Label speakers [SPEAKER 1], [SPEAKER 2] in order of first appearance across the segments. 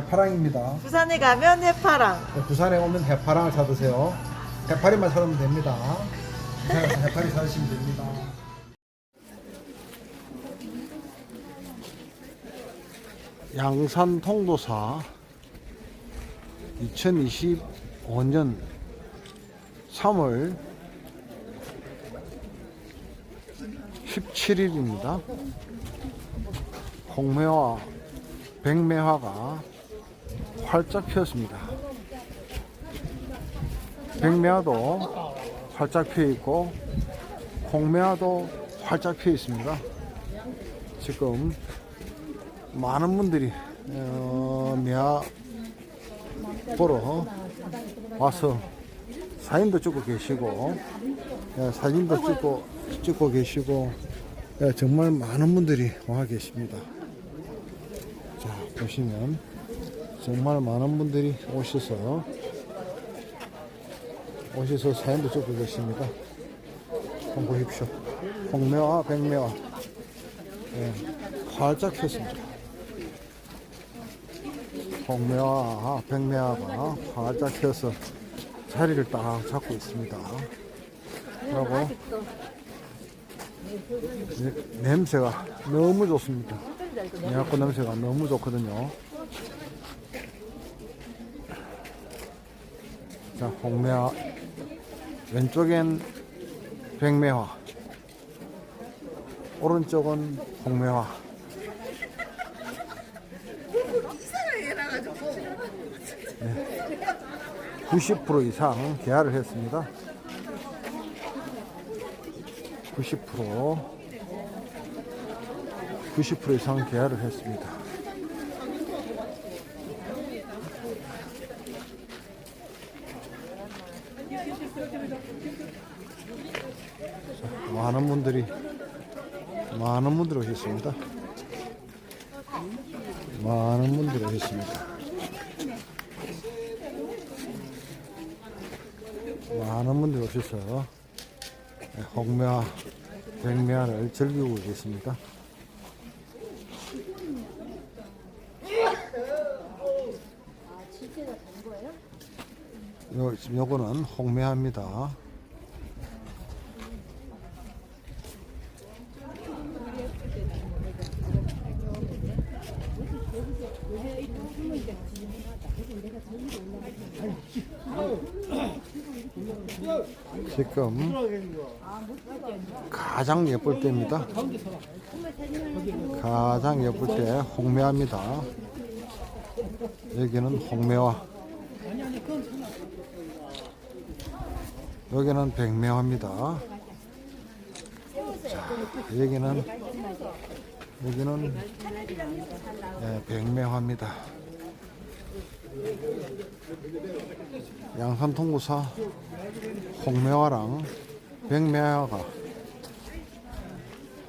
[SPEAKER 1] 해파랑입니다.
[SPEAKER 2] 부산에 가면 해파랑.
[SPEAKER 1] 네, 부산에 오면 해파랑을 사드세요. 해파리만 사면 됩니다. 해파리 사드시면 됩니다. 양산 통도사 2025년 3월 17일입니다. 홍매화, 백매화가 활짝 피었습니다. 백매화도 활짝 피어 있고 홍매화도 활짝 피어 있습니다. 지금 많은 분들이 어, 매화 보러 와서 사진도 찍고 계시고 예, 사진도 찍고 찍고 계시고 예, 정말 많은 분들이 와 계십니다. 자 보시면 정말 많은 분들이 오셔서 오셔서 사진도 찍고 계십니다. 한번 보십시오. 홍매화, 백매화 예, 활짝 폈습니다. 홍매화, 백매화가 활짝 펴서 자리를 딱 잡고 있습니다. 그리고 네, 냄새가 너무 좋습니다. 매화꽃 냄새가 너무 좋거든요. 자, 홍매화 왼쪽엔 백매화 오른쪽은 홍매화 네. 90% 이상 계약을 했습니다. 90% 90% 이상 계약을 했습니다. 자, 많은 분들이 많은 분들이 오셨습니다. 많은 분들이 오셨습니다. 많은 분들이 오셔서 홍매화, 백매화를 즐기고 계십니다. 요, 요거는 홍매화입니다. 지금 가장 예쁠 때입니다. 가장 예쁠 때 홍매화입니다. 여기는 홍매화. 여기는 백매화입니다. 자, 여기는 여기는 예, 백매화입니다. 양산 통구사 홍매화랑 백매화가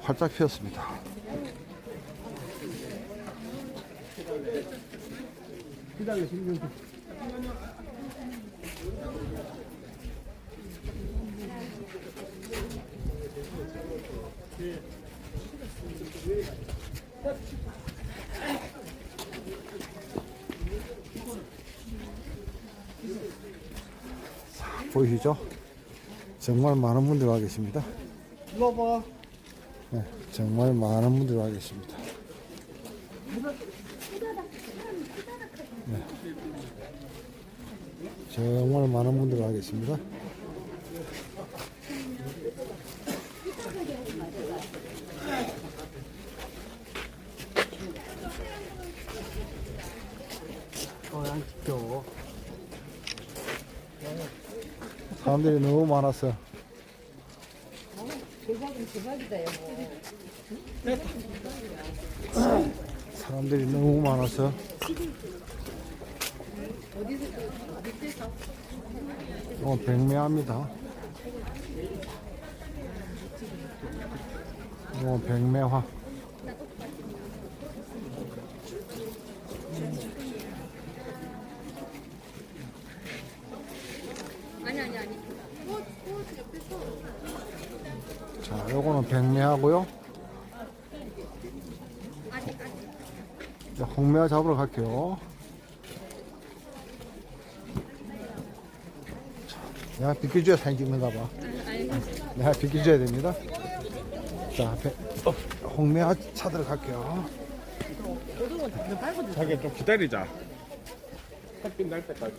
[SPEAKER 1] 활짝 피었습니다. 보이시죠? 정말 많은 분들이 와 계십니다. 네, 정말 많은 분들이 와 계십니다. 네. 정말 많은 분들이 와 계십니다. 사람들이 너무 많았어. 사람들이 너무 많아서 어, 백매화입니다. 어, 백매화. 요거는 백매하고요. 홍매화 잡으러 갈게요. 내가 비켜줘야 사진 찍는가 봐. 내가 비켜줘야 됩니다. 자, 홍매화 찾으러 갈게요.
[SPEAKER 3] 자기 좀 기다리자. 햇빛 날 때까지.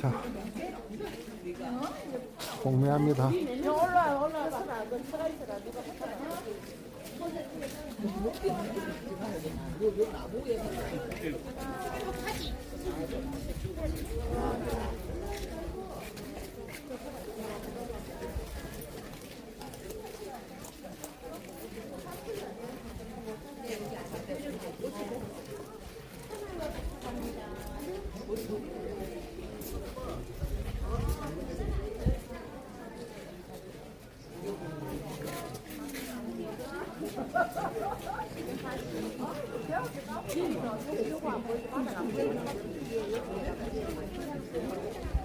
[SPEAKER 1] 자, 공매합니다. 不要给他，你老是说话，不是发展了，不是发展了。